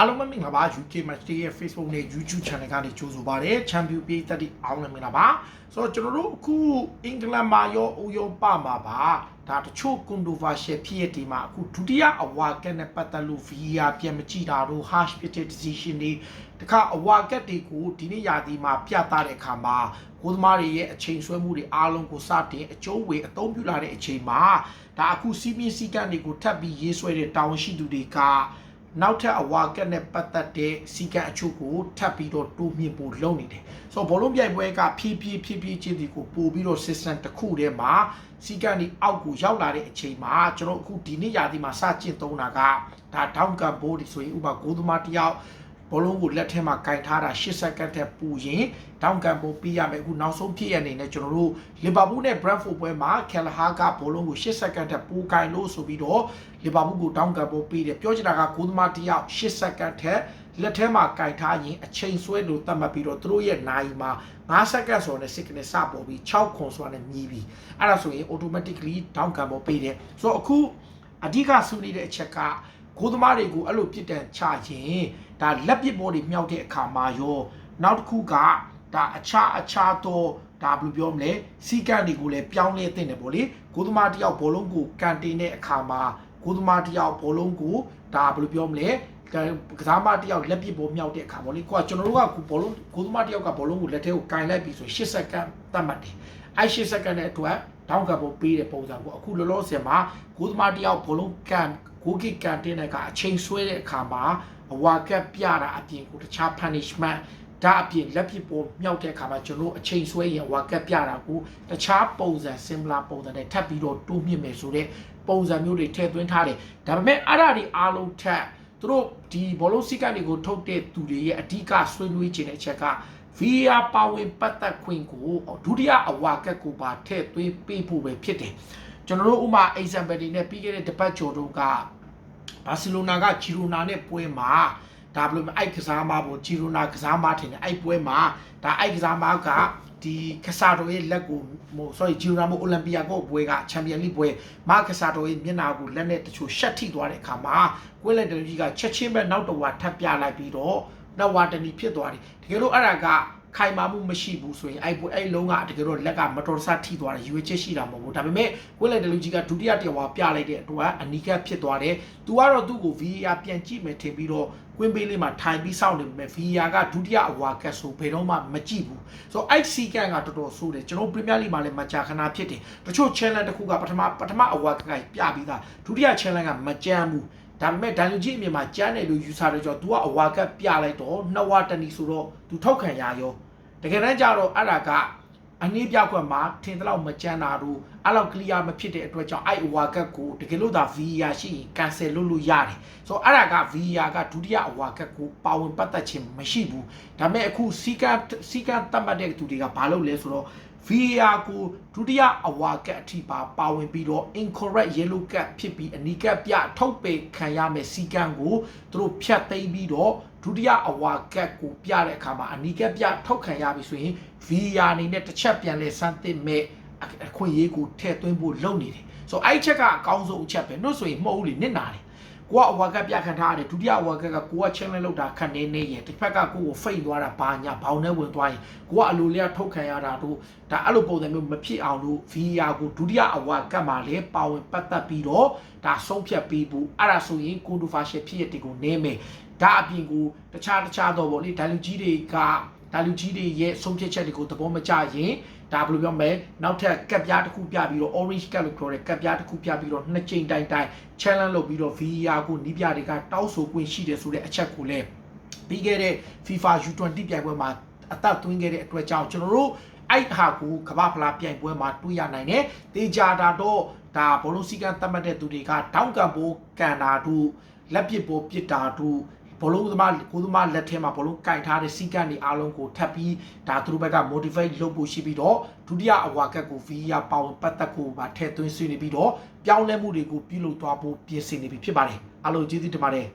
အားလုံးပဲမင်္ဂလာပါ UK Match Day ရဲ့ Facebook နဲ့ YouTube Channel ကနေကြိုဆိုပါရစေ။ Champion ပြည်သက်တွေအားလုံးမင်္ဂလာပါ။ဆိုတော့ကျွန်တော်တို့အခုအင်္ဂလန်မှာရောဥရောပမှာပါဒါတချို့ controversial ဖြစ်ရဒီမှာအခုဒုတိယအဝါကက်နဲ့ပတ်သက်လို့ VR ပြန်မကြည့်တာတို့ harsh ဖြစ်တဲ့ decision တွေတခါအဝါကက်တွေကိုဒီနေ့ရာသီမှာပြသတဲ့အခါမှာကိုသမားတွေရဲ့အချိန်ဆွဲမှုတွေအားလုံးကိုစတင်အကျိုးဝေအသုံးပြုလာတဲ့အချိန်မှာဒါအခုစီးပြင်းစည်းကမ်းတွေကိုထပ်ပြီးရေးဆွဲတဲ့တာဝန်ရှိသူတွေက နောက်ထပ်အဝါကက်နဲ့ပတ်သက်တဲ့စီကံအချို့ကိုထပ်ပြီးတော့တိုးမြင့်ဖို့လုပ်နေတယ်။ဆိုတော့ဘောလုံးပြိုင်ပွဲကဖြည်းဖြည်းဖြည်းဖြည်းချင်းဒီကိုပို့ပြီးတော့ system တစ်ခုထဲမှာစီကံဒီအောက်ကိုရောက်လာတဲ့အချိန်မှာကျွန်တော်အခုဒီနေ့ရာသီမှာစကျင့်သုံးတာကဒါ down gun board ဆိုရင်ဥပမာဂိုးသမားတစ်ယောက် ဘောလုံးကိုလက်ထဲမှာကင်ထားတာ8စက္ကန့်ထက်ပူရင် down gun board ပြီးရမယ်အခုနောက်ဆုံးဖြစ်ရအနေနဲ့ကျွန်တော်တို့ Liverpool နဲ့ Brentford ပွဲမှာ Kelleher ကဘောလုံးကို8စက္ကန့်ထက်ပူကင်လို့ဆိုပြီးတော့ Liverpool ကို down gun board ပြီးတယ်ပြောချင်တာကဂိုးသမားတစ်ယောက်8စက္ကန့်ထက်လက်ထဲမှာကင်ထားရင်အချိန်ဆွဲလို့သတ်မှတ်ပြီးတော့သူတို့ရဲ့နိုင်မှာ9စက္ကန့်ဆိုတဲ့ sickness စပေါ်ပြီး6ခွန်ဆိုတာနဲ့မြည်ပြီးအဲ့ဒါဆိုရင် automatically down gun board ပေးတယ်ဆိုတော့အခုအဓိကဆွေးနွေးတဲ့အချက်က ဂိုးသမားတွေကိုအဲ့လိုပြစ်ဒဏ်ချရင်ဒါလက်ပစ်ဘောတွေမြောက်တဲ့အခါမှာရောနောက်တစ်ခုကဒါအခြားအခြားသောဒါဘယ်လိုပြောမလဲစီကံတွေကိုလည်းပြောင်းလဲသင့်တယ်ပေါ့လေဂိုးသမားတယောက်ဘောလုံးကိုကန်တင်တဲ့အခါမှာဂိုးသမားတယောက်ဘောလုံးကိုဒါဘယ်လိုပြောမလဲကစားမတယောက်လက်ပစ်ဘောမြောက်တဲ့အခါပေါ့လေကိုကကျွန်တော်တို့ကဘောလုံးဂိုးသမားတယောက်ကဘောလုံးကိုလက်ထဲကိုကင်လိုက်ပြီးဆို8စက္ကန့်သတ်မှတ်တယ်အဲ8စက္ကန့်နဲ့အတွက်ဒေါင်းကပ်ပေါ်ပေးတဲ့ပုံစံကိုအခုလောလောဆယ်မှာဂိုးသမားတယောက်ဘောလုံးကန် ဂိုးကစ်ကန်တင်တဲ့ကအချိန်ဆွဲတဲ့အခါမှာအဝါကက်ပြတာအပြင်ကိုတခြား punishment ဒါအပြင်လက်ဖြစ်ပေါ်မြောက်တဲ့အခါမှာကျွန်တော်အချိန်ဆွဲရင်ဝါကက်ပြတာကိုတခြားပုံစံ similar ပုံစံနဲ့ထပ်ပြီးတော့တိုးမြင့်မယ်ဆိုတဲ့ပုံစံမျိုးတွေထည့်သွင်းထားတယ်ဒါပေမဲ့အဲ့ဒါတွေအားလုံးထက်သူတို့ဒီဘောလုံးစီကံတွေကိုထုတ်တဲ့သူတွေရဲ့အဓိကဆွေးနွေးခြင်းတဲ့အချက်က VR ပါဝင်ပတ်သက်ခွင့်ကိုဒုတိယအဝါကက်ကိုပါထည့်သွင်းပေးဖို့ပဲဖြစ်တယ် ကျွန်တော်တို့ဥမာ example တွေနဲ့ပြီးခဲ့တဲ့တပတ်ကျော်တို့ကဘာစီလိုနာကဂျီရိုနာနဲ့ပွဲမှာဒါဘယ်လိုလဲအဲ့ကစားမပေါ့ဂျီရိုနာကစားမထင်တယ်အဲ့ပွဲမှာဒါအဲ့ကစားမကဒီကစားတော်ရဲ့လက်ကိုဟို sorry ဂျီရိုနာမို့အိုလံပီယာကိုပွဲကချန်ပီယံလိပွဲမာကစားတော်ရဲ့မျက်နှာကိုလက်နဲ့တချို့ရှက်ထိသွားတဲ့အခါမှာကွင်းလက်တလူကြီးကချက်ချင်းပဲနောက်တစ်ဝါထပ်ပြလိုက်ပြီးတော့နောက်ဝါတနီဖြစ်သွားတယ်တကယ်လို့အဲ့ဒါက ခိုင်မာမှုမရှိဘူးဆိုရင်အဲ့ပွဲအဲ့လုံးကတကယ်တော့လက်ကမတော်တဆထိသွားတယ်ရွေးချက်ရှိတာမဟုတ်ဘူးဒါပေမဲ့ကွင်းလက်တလူကြီးကဒုတိယတစ်ဝါပြလိုက်တဲ့အတွက်အနီးကပ်ဖြစ်သွားတယ်သူကတော့သူ့ကို VAR ပြန်ကြည့်မယ်ထင်ပြီးတော့ကွင်းပေးလေးမှာထိုင်ပြီးစောင့်နေပေမဲ့ VAR ကဒုတိယအဝါကတ်ဆိုဘယ်တော့မှမကြည့်ဘူးဆိုတော့အဲ့စီကန်ကတော်တော်ဆိုးတယ်ကျွန်တော် Premier League မှာလည်းမကြာခဏဖြစ်တယ်တချို့ challenge တစ်ခုကပထမပထမအဝါကတ်ကပြပြီးသားဒုတိယ challenge ကမကြမ်းဘူး ဒါပေမဲ့ဒိုင်လူကြီးအမြင်မှာကျန်းတယ်လို့ယူဆတဲ့ကြောင့် तू ကအဝါကတ်ပြလိုက်တော့နှစ်ဝါတနီဆိုတော့ तू ထောက်ခံရရောတကယ်တမ်းကျတော့အဲ့ဒါကအနည်းပြောက်ကွက်မှာထင်တဲ့လောက်မကြမ်းတာတို့အဲ့လောက် clear မဖြစ်တဲ့အတွက်ကြောင့်အဲ့အဝါကတ်ကိုတကယ်လို့သာ VR ရှိရင် cancel လုပ်လို့ရတယ်ဆိုတော့အဲ့ဒါက VR ကဒုတိယအဝါကတ်ကိုပါဝင်ပတ်သက်ခြင်းမရှိဘူးဒါပေမဲ့အခုစီကစီကတတ်မှတ်တဲ့သူတွေကဘာလုပ်လဲဆိုတော့ VR ကိုဒုတိယအဝါကတ်အထိပါပါဝင်ပြီးတော့ incorrect yellow card ဖြစ်ပြီးအနီးကပ်ပြထုတ်ပေခံရမယ်စီကံကိုသူတို့ဖြတ်သိမ်းပြီးတော့ဒုတိယအဝါကတ်ကိုပြတဲ့အခါမှာအနီးကပ်ပြထုတ်ခံရပြီဆိုရင် VR အနေနဲ့တစ်ချက်ပြန်လဲစမ်းသစ်မဲ့အခွင့်အရေးကိုထည့်သွင်းဖို့လုပ်နေတယ်ဆိုတော့အဲ့ဒီချက်ကအကောင်းဆုံးအချက်ပဲနှုတ်ဆိုရင်မဟုတ်ဘူးလေနစ်နာတယ် ကိုကအဝါကပြခံထားရတယ်ဒုတိယအဝါကကကိုကချင်းလဲလောက်တာခက်နေနေရင်တစ်ဖက်ကကိုကိုဖိတ်သွားတာဘာညာဘောင်းနဲ့ဝင်သွားရင်ကိုကအလိုလျောက်ထုတ်ခံရတာတို့ဒါအဲ့လိုပုံစံမျိုးမဖြစ်အောင်လို့ VR ကိုဒုတိယအဝါကမှာလည်းပါဝင်ပတ်သက်ပြီးတော့ဒါဆုံးဖြတ်ပြီးဘူးအဲ့ဒါဆိုရင် controversial ဖြစ်ရတဲ့ကိုနေမယ်ဒါအပြင်ကိုတခြားတခြားတော့ဗောလေဒါလူကြီးတွေက ဒါလူကြီးတွေရဲ့ဆုံးဖြတ်ချက်တွေကိုသဘောမကျရင်ဒါဘယ်လိုပြောမလဲနောက်ထပ်ကပ်ပြားတစ်ခုပြပြီးတော့ orange ကပ်လို့ခေါ်တဲ့ကပ်ပြားတစ်ခုပြပြီးတော့နှစ်ကြိမ်တိုင်တိုင် challenge လုပ်ပြီးတော့ VR ကိုနီးပြတွေကတောက်ဆိုခွင့်ရှိတယ်ဆိုတဲ့အချက်ကိုလည်းပြီးခဲ့တဲ့ FIFA U20 ပြိုင်ပွဲမှာအသက်သွင်းခဲ့တဲ့အတွက်ကြောင့်ကျွန်တော်တို့အဲ့ဟာကိုကမ္ဘာဖလားပြိုင်ပွဲမှာတွေ့ရနိုင်တယ်။တေချာတာတော့ဒါဘောလုံးစီကံသတ်မှတ်တဲ့သူတွေကတောင်းကံဘိုးကန်တာတို့လက်ပစ်ဘိုးပစ်တာတို့ ဘောလုံးသမားကိုသမားလက်ထဲမှာဘောလုံးကင်ထားတဲ့စီကံတွေအားလုံးကိုထပ်ပြီးဒါသူတို့ဘက်က motivate လုပ်ဖို့ရှိပြီးတော့ဒုတိယအဝါကတ်ကို VR ပေါဝင်ပတ်သက်ကိုပါထည့်သွင်းဆွေးနွေးပြီးတော့ပြောင်းလဲမှုတွေကိုပြုလုပ်သွားဖို့ပြင်ဆင်နေပြီဖြစ်ပါတယ်အားလုံးကျေးဇူးတင်ပါတယ်